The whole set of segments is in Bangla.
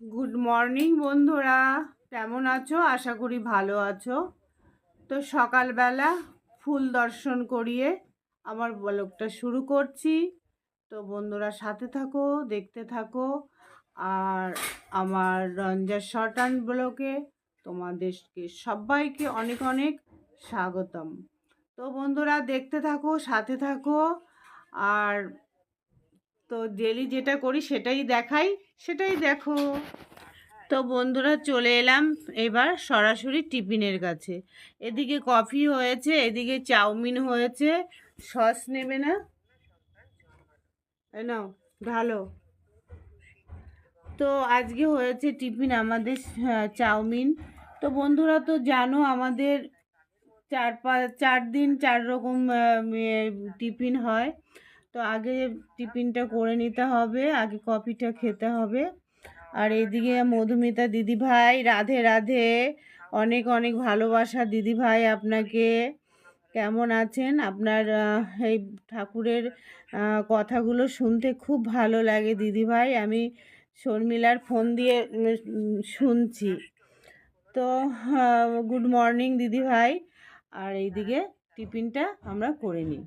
গুড মর্নিং বন্ধুরা। কেমন আছো? আশা করি ভালো আছো। তো সকালবেলা ফুল দর্শন করিয়ে আমার ব্লগটা শুরু করছি। তো বন্ধুরা, সাথে থাকো, দেখতে থাকো। আর আমার রঞ্জার শর্ট অ্যান্ড ব্লগে তোমাদেরকে সবাইকে অনেক অনেক স্বাগতম। তো বন্ধুরা, দেখতে থাকো, সাথে থাকো। আর তো ডেলি যেটা করি সেটাই দেখাই, সেটাই দেখো। তো বন্ধুরা চলে এলাম এবার সরাসরি টিফিনের কাছে। এদিকে কফি হয়েছে, এদিকে চাউমিন হয়েছে সস নেবে না? নাও ভালো তো আজকে হয়েছে টিফিন আমাদের চাউমিন। তো বন্ধুরা তো জানো আমাদের চার পাঁচ চার দিন চার রকম টিফিন হয়। তো আগে টিফিনটা করে নিতে হবে, আগে কফিটা খেতে হবে। আর এদিকে মধুমিতা দিদিভাই, রাধে রাধে, অনেক অনেক ভালোবাসা দিদিভাই আপনাকে। কেমন আছেন? আপনার এই ঠাকুরের কথাগুলো শুনতে খুব ভালো লাগে দিদিভাই। আমি শর্মিলার ফোন দিয়ে শুনছি। তো গুড মর্নিং দিদিভাই। আর এইদিকে টিফিনটা আমরা করে নিই।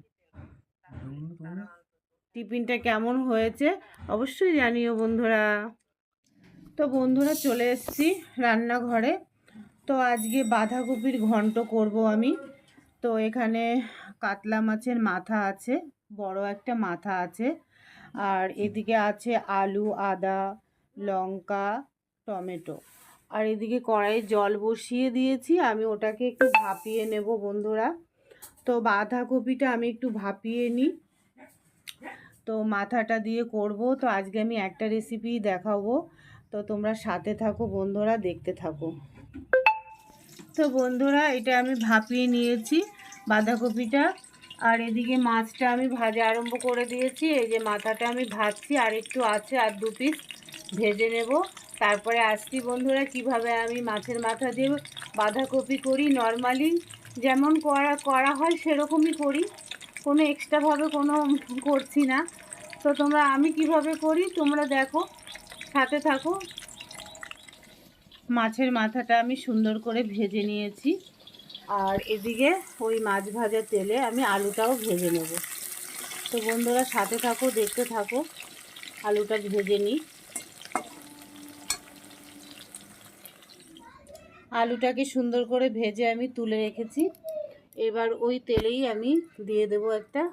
টিফিনটা কেমন হয়েছে অবশ্যই জানিও বন্ধুরা। তো বন্ধুরা চলে এসেছি রান্নাঘরে। তো আজকে বাঁধাকপির ঘন্ট করব আমি। তো এখানে কাতলা মাছের মাথা আছে, বড় একটা মাথা আছে। আর এদিকে আছে আলু, আদা, লঙ্কা, টমেটো। আর এদিকে কড়াইয়ে জল বসিয়ে দিয়েছি, আমি ওটাকে একটু ভাপিয়ে নেব বন্ধুরা। তো বাঁধাকপিটা আমি একটু ভাপিয়ে নিই। তো মাথাটা দিয়ে করব। তো আজকে আমি একটা রেসিপি দেখাবো। তো তোমরা সাথে থাকো, বন্ধুরা দেখতে থাকো। তো বন্ধুরা, এটা আমি ভাপিয়ে নিয়েছি বাঁধাকপিটা। আর এদিকে মাছটা আমি ভাজা আরম্ভ করে দিয়েছি। এই যে মাথাটা আমি ভাজছি, আর একটু আছে আর দু পিস ভেজে নেব। তারপরে আসছি বন্ধুরা, কীভাবে আমি মাছের মাথা দিয়ে বাঁধাকপি করি। নর্মালি যেমন করা করা হয় সেরকমই করি। কোনো এক্সট্রাভাবে কোনো করছি না। তো তোমরা আমি কীভাবে করি, তোমরা দেখো। সাথে থাকো। মাছের মাথাটা আমি সুন্দর করে ভেজে নিয়েছি। আর এদিকে ওই মাছ ভাজা তেলে আমি আলুটাও ভেজে নেব। তো বন্ধুরা সাথে থাকো, দেখতে থাকো। আলুটা ভেজে নিই। আলুটাকে সুন্দর করে ভেজে আমি তুলে রেখেছি। এবার ওই তেলেই আমি দিয়ে দেব একটা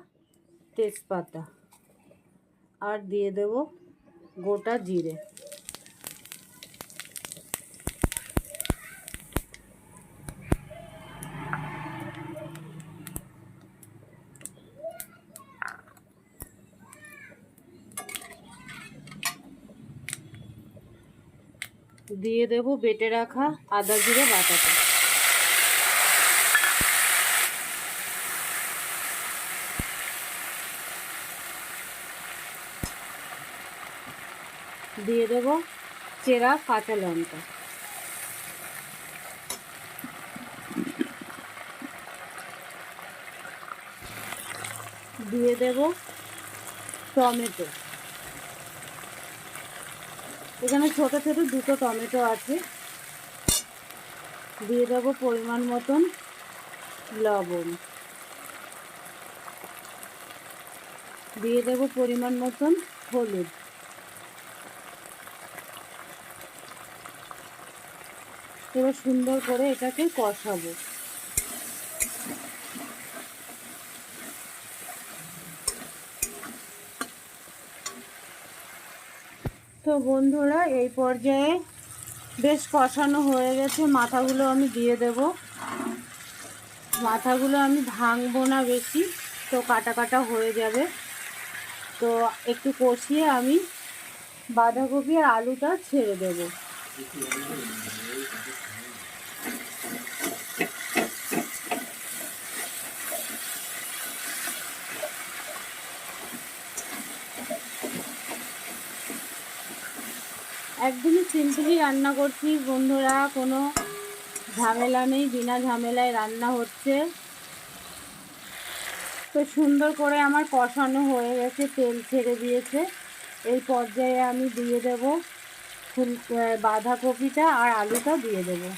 তেজপাতা। আর দিয়ে দেব গোটা জিরে। দিয়ে দেব বেটে রাখা আদা জিরে বাটাটা। দিয়ে দেব চেরা কাঁচা লঙ্কা। দিয়ে দেব টমেটো। এখানে ছোট ছোট দুটো টমেটো আছে। দিয়ে দেব পরিমাণ মতন লবণ। দিয়ে দেব পরিমাণ মতন হলুদ। এবার সুন্দর করে এটাকে কষাবো। তো বন্ধুরা, এই পর্যায়ে বেশ কষানো হয়ে গেছে। মাথাগুলো আমি দিয়ে দেব। মাথাগুলো আমি ভাঙবো না বেশি, তো কাটা কাটা হয়ে যাবে। তো একটু কষিয়ে আমি বাঁধাকপি আর আলুটা ছেড়ে দেবো। একদমই সিম্পলি রান্না করছি, বন্ধুরা, কোনো ঝামেলা নেই, বিনা ঝামেলায় রান্না হচ্ছে। তো সুন্দর করে আমার কষানো হয়ে গেছে, তেল ছেড়ে দিয়েছে। এই পর্যায়ে আমি দিয়ে দেব ফুল বাঁধাকপিটা আর আলুটা দিয়ে দেবো।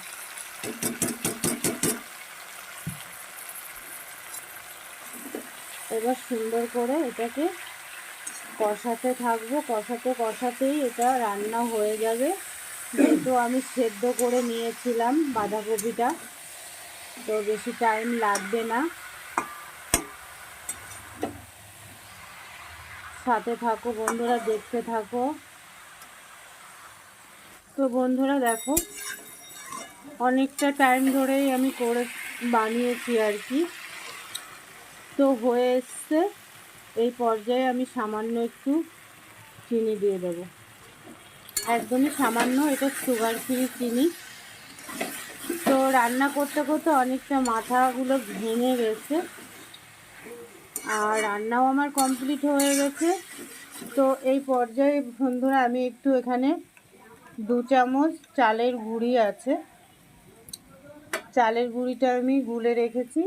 এবার সুন্দর করে এটাকে কষাতে থাকব, কষাতে কষাতেই এটা রান্না হয়ে যাবে। যেহেতু আমি সেদ্ধ করে নিয়েছিলাম বাঁধাকপিটা, তো বেশি টাইম লাগবে না। সাথে থাকো বন্ধুরা, দেখতে থাকো। তো বন্ধুরা, দেখো, অনেকটা টাইম ধরেই আমি করে বানিয়েছি আর কি। তো হয়ে এসছে। এই পর্যায়ে আমি সামান্য একটু চিনি দিয়ে দেব। একদমই সামান্য, এটা সুগার ফ্রি চিনি। তো রান্না করতে করতে অনেকটা মাথাগুলো ভেঙে গেছে। আর রান্নাও আমার কমপ্লিট হয়ে গেছে। তো এই পর্যায়ে বন্ধুরা, আমি একটু এখানে দু চামচ চালের গুঁড়ি আছে। চালের গুঁড়িটা আমি গুলে রেখেছি।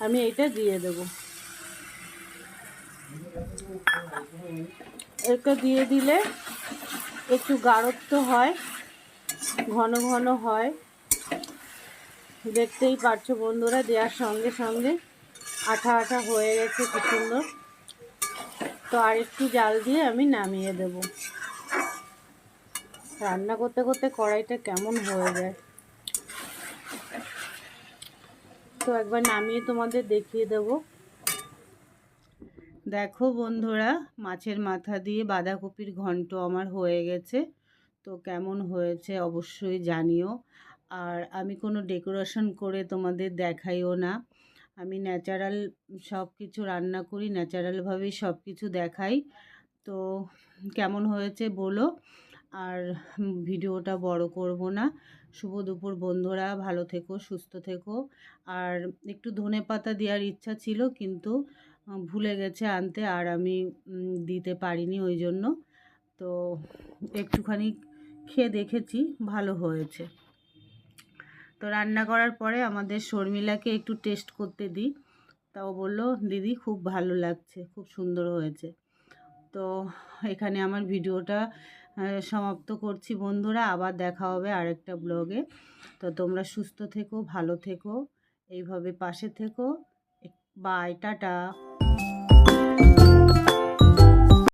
আমি এটা দিয়ে দেব। এটা দিয়ে দিলে একটু গাঢ়ত্ব হয়, ঘন ঘন হয়। দেখতেই পারছ বন্ধুরা, দেওয়ার সঙ্গে সঙ্গে আঠা আঠা হয়ে গেছে কি সুন্দর। তো আর একটু জাল দিয়ে আমি নামিয়ে দেব। রান্না করতে করতে কড়াইটা কেমন হয়ে যায়। তো একবার নামিয়ে তোমাদের দেখিয়ে দেব। দেখো বন্ধুরা, মাছের মাথা দিয়ে বাঁধাকপির ঘন্ট আমার হয়ে গেছে। তো কেমন হয়েছে অবশ্যই জানিও। আর আমি কোনো ডেকোরেশন করে তোমাদের দেখাইও না। আমি ন্যাচারাল সব কিছু রান্না করি ন্যাচারালভাবেই সব কিছু দেখাই। তো কেমন হয়েছে বলো। আর ভিডিওটা বড় করব না। শুভ দুপুর বন্ধুরা, ভালো থেকো, সুস্থ থেকো। আর একটু ধনে পাতা দেওয়ার ইচ্ছা ছিল, কিন্তু ভুলে গেছে আনতে আর আমি দিতে পারিনি ওই জন্য। তো একটুখানি খেয়ে দেখেছি, ভালো হয়েছে। তো রান্না করার পরে আমাদের শর্মিলাকে একটু টেস্ট করতে দিই। তাও বলল, দিদি, খুব ভালো লাগছে, খুব সুন্দর হয়েছে। তো এখানে আমার ভিডিওটা সমাপ্ত করছি বন্ধুরা। আবার দেখা হবে আরেকটা ব্লগে। তো তোমরা সুস্থ থেকো, ভালো থেকো, এইভাবে পাশে থেকো। By tata